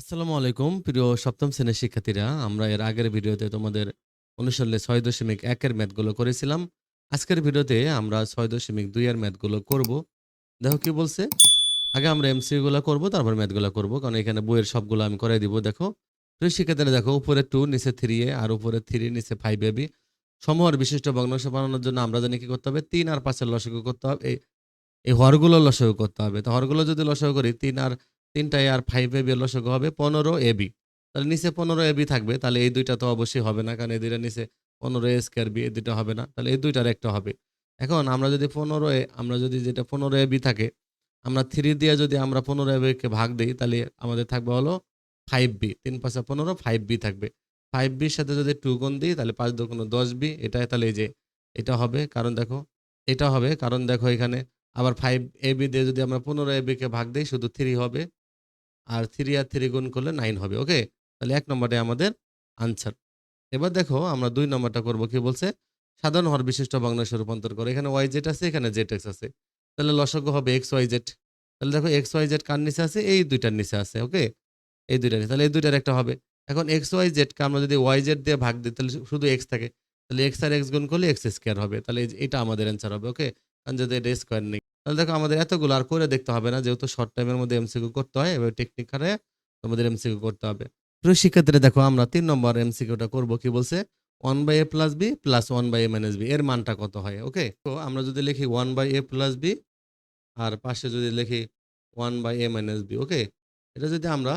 আসসালামু আলাইকুম, প্রিয় সপ্তম শ্রেণির শিক্ষার্থীরা। আমরা এর আগের ভিডিওতে তোমাদের অনুসরণে ছয় দশমিক একের ম্যাথগুলো করেছিলাম। আজকের ভিডিওতে আমরা ছয় দশমিক দুইয়ের ম্যাথগুলো করব। দেখো কি বলছে? আগে আমরা এমসিউ গুলো করব, তারপর ম্যাথগুলো করব, কারণ এখানে বইয়ের সবগুলো আমি করাই দিব, দেখো। প্রিয় শিক্ষার্থীরা, দেখো, উপরে টু নিচে থ্রি এ, আর উপরে থ্রি নিচে ফাইভ এ, বি। সমূহের বিশিষ্ট ভগ্নাংশ বানানোর জন্য আমরা জানি কি করতে হবে? তিন আর পাঁচের লসক করতে হবে। এই হরগুলো লসক করতে হবে। তো হরগুলো যদি লসগু করি, তিন আর তিনটা এ আর ফাইভ এ বি লসগু হবে পনেরো এ বি তাহলে নিচে পনেরো এ বি থাকবে, তাহলে এই দুইটা তো অবশ্যই হবে না, কারণ এই দুইটা নিচে পনেরো এ স্কোয়ার বি এই দুইটা হবে না, তাহলে এই দুইটার একটা হবে। এখন আমরা যদি পনেরো এ আমরা যদি যেটা পনেরো এ বি থাকে, আমরা থ্রি দিয়ে যদি আমরা পনেরো এ কে ভাগ দিই, তাহলে আমাদের থাকবে হলো ফাইভ বি তিন পাঁচা পনেরো ফাইভ বি থাকবে। ফাইভ বির সাথে যদি টু গুণ দিই, তাহলে পাঁচ দু কোনো দশ বি এটা তাহলে এই যে, এটা হবে, কারণ দেখো, এটা হবে, কারণ দেখো এখানে আবার ফাইভ এ বি দিয়ে যদি আমরা পনেরো এ কে ভাগ দিই, শুধু থ্রি হবে আর থ্রি আর থ্রি গুণ করলে নাইন হবে ওকে তাহলে এক নম্বরে আমাদের আনসার এবার দেখো, আমরা দুই নম্বরটা করব, কি বলছে? সাধারণ হর বিশিষ্ট ভগ্নাংশে রূপান্তর করে। এখানে ওয়াই জেড আছে, এখানে জেড এক্স আছে। তাহলে লসগু হবে এক্স ওয়াই জেড তাহলে দেখো এক্স ওয়াই জেড কার নিচে আছে? এই দুইটার নিচে আছে ওকে এই দুইটার নিচে, তাহলে এই দুইটার একটা হবে। এখন এক্স ওয়াই জেডকে আমরা যদি ওয়াই জেড দিয়ে ভাগ দিই, তাহলে শুধু এক্স থাকে। তাহলে এক্স আর এক্স গুণ করলে এক্স স্কোয়ার হবে। তাহলে এটা আমাদের অ্যান্সার হবে ওকে কারণ যদি এটা স্কোয়ার নেই তাহলে দেখো আমাদের এতগুলো আর করে দেখতে হবে না, যেহেতু শর্ট টাইমের মধ্যে এমসিকিউ করতে হয়, এবার টেকনিক খারে তোমাদের এমসিকিউ করতে হবে। প্রিয় শিক্ষার্থীরা দেখো আমরা তিন নম্বর এমসিকিউটা করব, কি বলছে? One by A plus B plus one by A minus B এর মানটা কত হয় ওকে তো আমরা যদি লিখি one by A plus B আর পাশে যদি লিখি one by A minus B okay এটা যদি আমরা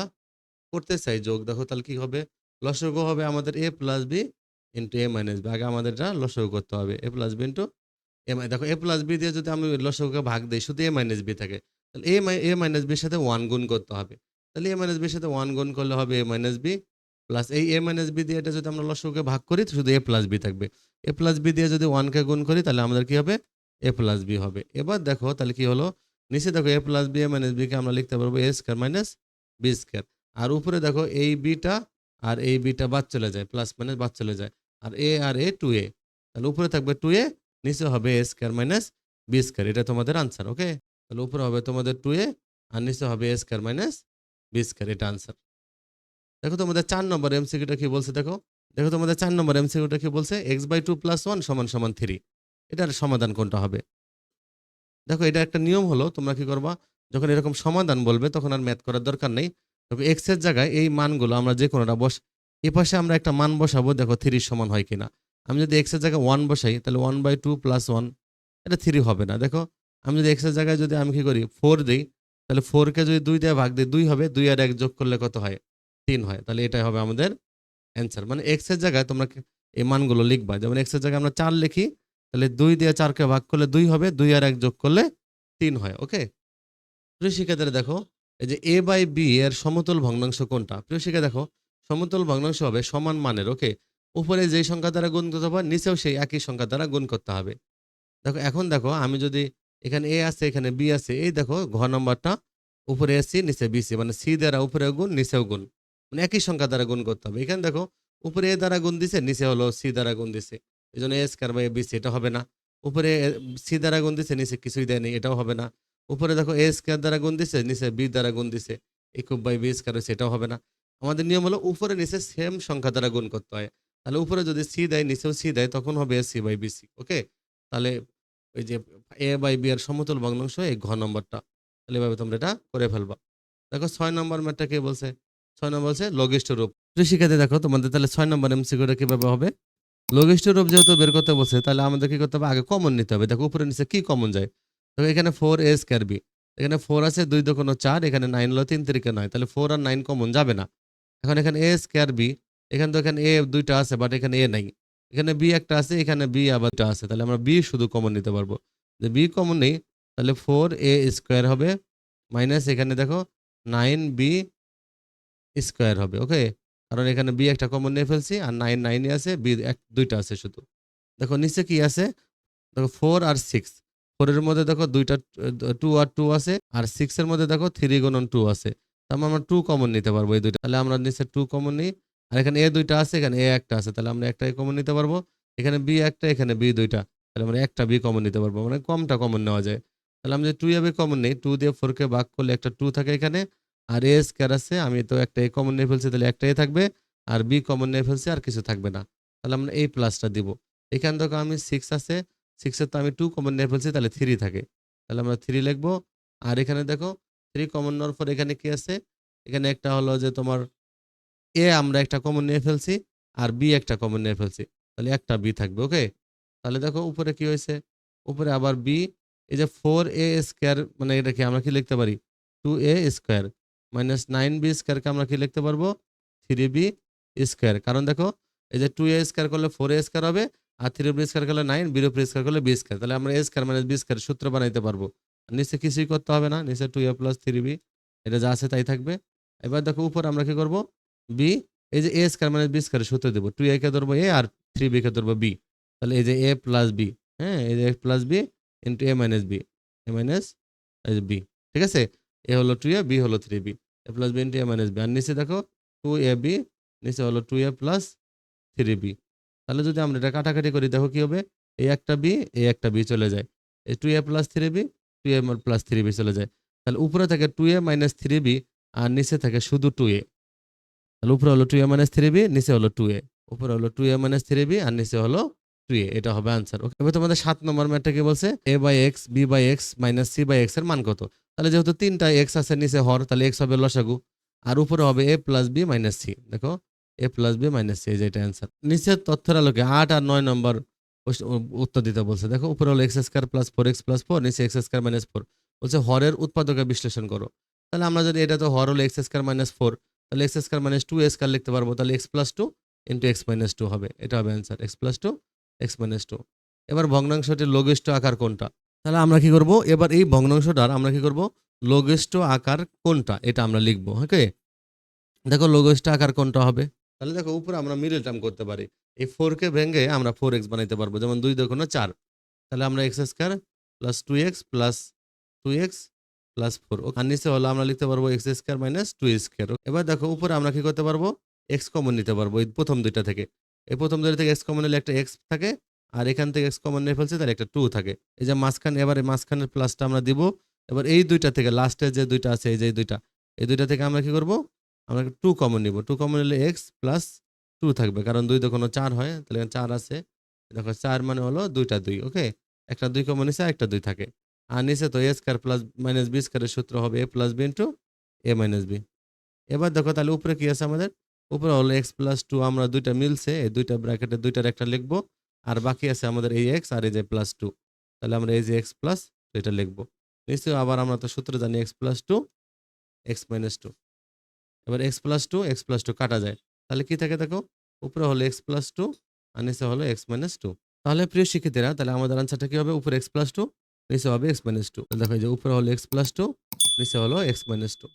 করতে চাই যোগ, দেখো তাহলে কি হবে? লসগু হবে আমাদের A plus B into A minus B আগে আমাদের এটা লসগু করতে হবে A plus B into A দেখো এ প্লাস বি দিয়ে যদি আমি লসগুকে ভাগ দিই, শুধু এ মাইনাস বি থাকে, তাহলে এ এ মাইনাস বির সাথে ওয়ান গুণ করতে হবে। তাহলে এ মাইনাস বির সাথে ওয়ান গুণ করলে হবে এ মাইনাস বি প্লাস এই এ মাইনাস বি দিয়ে এটা যদি আমরা লসগুকে ভাগ করি শুধু এ প্লাস বি থাকবে। এ প্লাস বি দিয়ে যদি ওয়ানকে গুণ করি, তাহলে আমাদের কি হবে? এ প্লাস বি হবে। এবার দেখো, তাহলে কি হলো? নিচে দেখো A plus B A minus বিকে আমরা লিখতে পারব A square minus B square আর উপরে দেখো, এই বিটা আর এই বিটা বাদ চলে যায় প্লাস মাইনাস বাদ চলে যায়। আর এ আর এ টু এ তাহলে উপরে থাকবে টু এ নিচে হবে A square minus B square এটা তোমাদের আনসার ওকে তাহলে উপরে হবে তোমাদের টু এ আর নিচে হবে A square minus B square এটা আনসার দেখো তোমাদের চার নম্বর এমসিকিউটা কি বলছে দেখো? দেখো তোমাদের চার নম্বর এমসিকিউটা কি বলছে? X by two plus one সমান সমান থ্রি এটার সমাধান কোনটা হবে? দেখো এটা একটা নিয়ম হলো, তোমরা কি করবা? যখন এরকম সমাধান বলবে, তখন আর ম্যাথ করার দরকার নেই। তবে এক্সের জায়গায় এই মানগুলো আমরা যে কোনোটা বস, এ পাশে আমরা একটা মান বসাবো, দেখো থ্রি সমান হয় কিনা। আমি যদি এক্সের জায়গায় ওয়ান বসাই, তাহলে one by two plus one এটা থ্রি হবে না। দেখো, আমি যদি এক্সের জায়গায় যদি আমি কি করি ফোর দিই, তাহলে ফোরকে যদি দুই দিয়ে ভাগ দিই, দুই হবে, দুই আর এক যোগ করলে কত হয়? তিন হয়। তাহলে এটাই হবে আমাদের অ্যান্সার মানে এক্সের জায়গায় তোমরা এই মানগুলো লিখবা। যেমন এক্সের জায়গায় আমরা চার লিখি, তাহলে দুই দিয়ে চারকে ভাগ করলে দুই হবে, দুই আর এক যোগ করলে তিন হয় ওকে প্রিয় শিক্ষার্থীরা, দেখো, এই যে এ বাই বি এর সমতল ভগ্নাংশ কোনটা? প্রিয় শিক্ষা দেখো, সমতল ভগ্নাংশ হবে সমান মানের ওকে উপরে যেই সংখ্যা দ্বারা গুণ করতে হবে, নিচেও সেই একই সংখ্যা দ্বারা গুণ করতে হবে। দেখো, এখন দেখো, আমি যদি এখানে এ আছে, এখানে বি আছে, এই দেখো, ঘ নম্বরটা উপরে এসি নিচে বিসি মানে সি দ্বারা উপরে গুণ, নিচেও গুণ মানে একই সংখ্যা দ্বারা গুণ করতে হবে। এখানে দেখো, উপরে এ দ্বারা গুণ দিছে, নিচে হলো সি দ্বারা গুণ দিছে এই জন্য এ স্কোয়ার বাই বিসি এটা হবে না। উপরে সি দ্বারা গুণ দিছে, নিচে কিছুই দেয়নি, এটাও হবে না। উপরে দেখো এ স্কোয়ার দ্বারা গুণ দিছে, নিচে বি দ্বারা গুণ দিছে a cube by B square এটাও হবে না। আমাদের নিয়ম হলো, উপরে নিচে সেম সংখ্যা দ্বারা গুণ করতে হয়। তাহলে উপরে যদি সি দেয়, নিচেও সি দেয়, তখন হবে সি বাই বিসি ওকে তাহলে ওই যে এ বাই বি এর সমতল ভগ্নাংশ এই ঘ নম্বরটা। তাহলে এভাবে তোমরা এটা করে ফেলবা। দেখো ছয় নম্বর ম্যাটটা কে বলছে? ছয় নম্বর বলছে লঘিষ্ঠ রূপ। শিক্ষার্থী, দেখো তোমাদের তাহলে ছয় নম্বর এমসিকিউটা কীভাবে হবে? লঘিষ্ঠ রূপ যেহেতু বের করতে বলছে, তাহলে আমাদের কি করতে হবে? আগে কমন নিতে হবে। দেখো উপরে নিচে কি কমন যায়? দেখো এখানে ফোর এ স্কোয়ার বি এখানে ফোর আছে, দুই দোকানো চার, এখানে নাইন হলো তিন তিরিকে নয়। তাহলে ফোর আর নাইন কমন যাবে না। এখন এখানে এ স্কোয়ার বি এখানে তো এখানে এ দুইটা আছে বাট এখানে এ নাই। এখানে বি একটা আছে, এখানে বি আবার দুটা আছে। তাহলে আমরা বি শুধু কমন নিতে পারব। যে বি কমন নেই, তাহলে ফোর এ স্কোয়ার হবে মাইনাস এখানে দেখো নাইন বি স্কোয়ার হবে ওকে কারণ এখানে বি একটা কমন নিয়ে ফেলছি আর নাইন নাইনে আছে বি এক, দুইটা আছে শুধু। দেখো নিচে কি আছে? দেখো ফোর আর সিক্স ফোরের মধ্যে দেখো দুইটা টু আর টু আছে আর সিক্সের মধ্যে দেখো থ্রি গুণন টু আছে। তার মানে আমরা টু কমন নিতে পারব এই দুইটা। তাহলে আমরা নিচে টু কমন নিই। আর এখানে এ দুইটা আছে, এখানে এ একটা আছে, তাহলে আমরা একটাই কমন নিতে পারব। এখানে বি একটা, এখানে বি দুইটা, তাহলে আমরা একটা বি কমন নিতে পারব মানে কমটা কমন নেওয়া যায়। তাহলে আমি যে টু এ বি কমন নেই টু দিয়ে ফোরকে ভাগ করলে একটা টু থাকে এখানে, আর এ স্কোয়ার আছে, আমি তো একটা এ কমন নিয়ে ফেলছি, তাহলে একটা এ থাকবে, আর বি কমন নিয়ে ফেলছি, আর কিছু থাকবে না। তাহলে আমরা এই প্লাসটা দিব। এখান থেকে আমি সিক্স আছে সিক্সের তো আমি টু কমন নিয়ে ফেলছি, তাহলে থ্রি থাকে। তাহলে আমরা থ্রি লিখব, আর এখানে দেখো থ্রি কমন নেওয়ার পর এখানে কি আছে? এখানে একটা হলো যে তোমার এ আমরা একটা কমন নিয়ে ফেলছি আর বি একটা কমন নিয়ে ফেলছি। তাহলে একটা বি থাকবে, ওকে? তাহলে দেখো উপরে কি হয়েছে? উপরে আবার বি, এই যে ফোর এ স্কোয়ার মানে এটা কি আমরা কি লিখতে পারি? Two A square minus nine B স্কোয়ারকে আমরা কি লিখতে পারব? থ্রি বি স্কোয়ার কারণ দেখো, এই যে টু এ স্কোয়ার করলে ফোর এ স্কোয়ার হবে আর থ্রি বি স্কোয়ার করলে নাইন বির উপরে স্কোয়ার করলে বি স্কোয়ার তাহলে আমরা A square minus B square সূত্র বানাইতে পারব। নিচে কিছুই করতে হবে না, নিচে two A plus three B এটা যা আছে তাই থাকবে। এবার দেখো উপর আমরা কি করব? বি, এই যে A square minus B square সূত্র দেবো। টু এ কে ধরবো এ আর থ্রি বি কে ধরবো বি। তাহলে এই যে এ প্লাস বি হ্যাঁ? এই যে A plus B into A minus B, A minus B, ঠিক আছে? এ হলো টু এ, বি হলো three B, A plus B into A minus B. আর নিচে দেখো, টু এ বি, নিচে হলো two A plus three B. তাহলে যদি আমরা এটা কাটাকাটি করি, দেখো কি হবে? এই একটা বি এই একটা বি চলে যায়। এই two A plus three B, two A plus three B চলে যায়। তাহলে উপরে থাকে two A minus three B, আর নিচে থাকে শুধু টু এ। তাহলে উপরে হলো two A minus three B নিচে হলো টু এ উপরে হলো two A minus three B আর নিচে হলো টু এ এটা হবে আনসার ওকে এবার তোমাদের সাত নম্বর ম্যাটটা কি বলছে? A by X B by X minus C by এক্সের মান কত? তাহলে যেহেতু তিনটা এক্স আছে নিচে হর, তাহলে এক্স হবে লসাগু। আর উপরে হবে A plus B minus C দেখো? A plus B minus C এই যে এটা অ্যান্সার নিচের তথ্যের আলোকে আট আর নয় নম্বর উত্তর দিতে বলছে। দেখো, উপরে হলো X square plus four X plus four নিচে এক্স স্কোয়ার মাইনাস ফোর বলছে হরের উৎপাদকে বিশ্লেষণ করো। তাহলে আমরা যদি এটা তো হর হলো এক্স স্কোয়ার মাইনাস ফোর তাহলে X square minus two square লিখতে পারব। তাহলে X plus two into X minus two হবে। এটা হবে answer X plus two X minus two এবার ভগ্নাংশটির লঘিষ্ঠ আকার কোনটা? তাহলে আমরা কি করব? এবার এই ভগ্নাংশটার আমরা কি করব? লঘিষ্ঠ আকার কোনটা? এটা আমরা লিখব, ওকে? দেখো লঘিষ্ঠ আকার কোনটা হবে? তাহলে দেখো উপরে আমরা মিডল টার্ম করতে পারি। এই ফোরকে ভেঙে আমরা ফোর এক্স বানাইতে পারব, যেমন দুই দেখুন চার। তাহলে আমরা X square plus two X plus two X plus four আর নিচে হলো আমরা লিখতে পারব X square minus two square এবার দেখো, উপরে আমরা কি করতে পারব? এক্স কমন নিতে পারব এই প্রথম দুইটা থেকে। এই প্রথম দুইটা থেকে এক্স কমন নিলে একটা এক্স থাকে, আর এখান থেকে এক্স কমন নিয়ে ফেলছে তাহলে একটা টু থাকে। এই যে মাঝখানে, এবার এই মাঝখানের প্লাসটা আমরা দিব। এবার এই দুইটা থেকে লাস্টে যে দুইটা আছে, এই যে দুইটা, এই দুইটা থেকে আমরা কি করব? আমরা টু কমন নিব। টু কমন নিলে এক্স প্লাস টু থাকবে, কারণ দুই তো কোনো চার হয়, তাহলে চার আছে। দেখো, চার মানে হলো দুইটা দুই ওকে একটা দুই কমন নিচে একটা দুই থাকে। আর নিচে তো A square plus minus B স্কোয়ারের সূত্র হবে A plus B into A minus B এবার দেখো তাহলে উপরে কি আছে আমাদের? উপরে হলো এক্স প্লাস টু আমরা দুইটা মিলছে, এই দুইটা ব্র্যাকেটে দুইটার একটা লিখব, আর বাকি আছে আমাদের এই এক্স আর এই যে প্লাস টু তাহলে আমরা এই যে এক্স প্লাস এটা লিখব। নিশ্চয়ই আবার আমরা তো সূত্র জানি X plus two X minus two এবার X plus two X plus two কাটা যায়। তাহলে কি থাকে দেখো? উপরে হলো এক্স প্লাস টু আর নিচে হলো এক্স মাইনাস টু তাহলে প্রিয় শিক্ষিতেরা তাহলে আমাদের আনসারটা কি হবে? উপরে এক্স প্লাস টু নিচে হবে এক্স মাইনাস টু দেখো যে উপরে হলো এক্স প্লাস টু নিচে হলো এক্স মাইনাস টু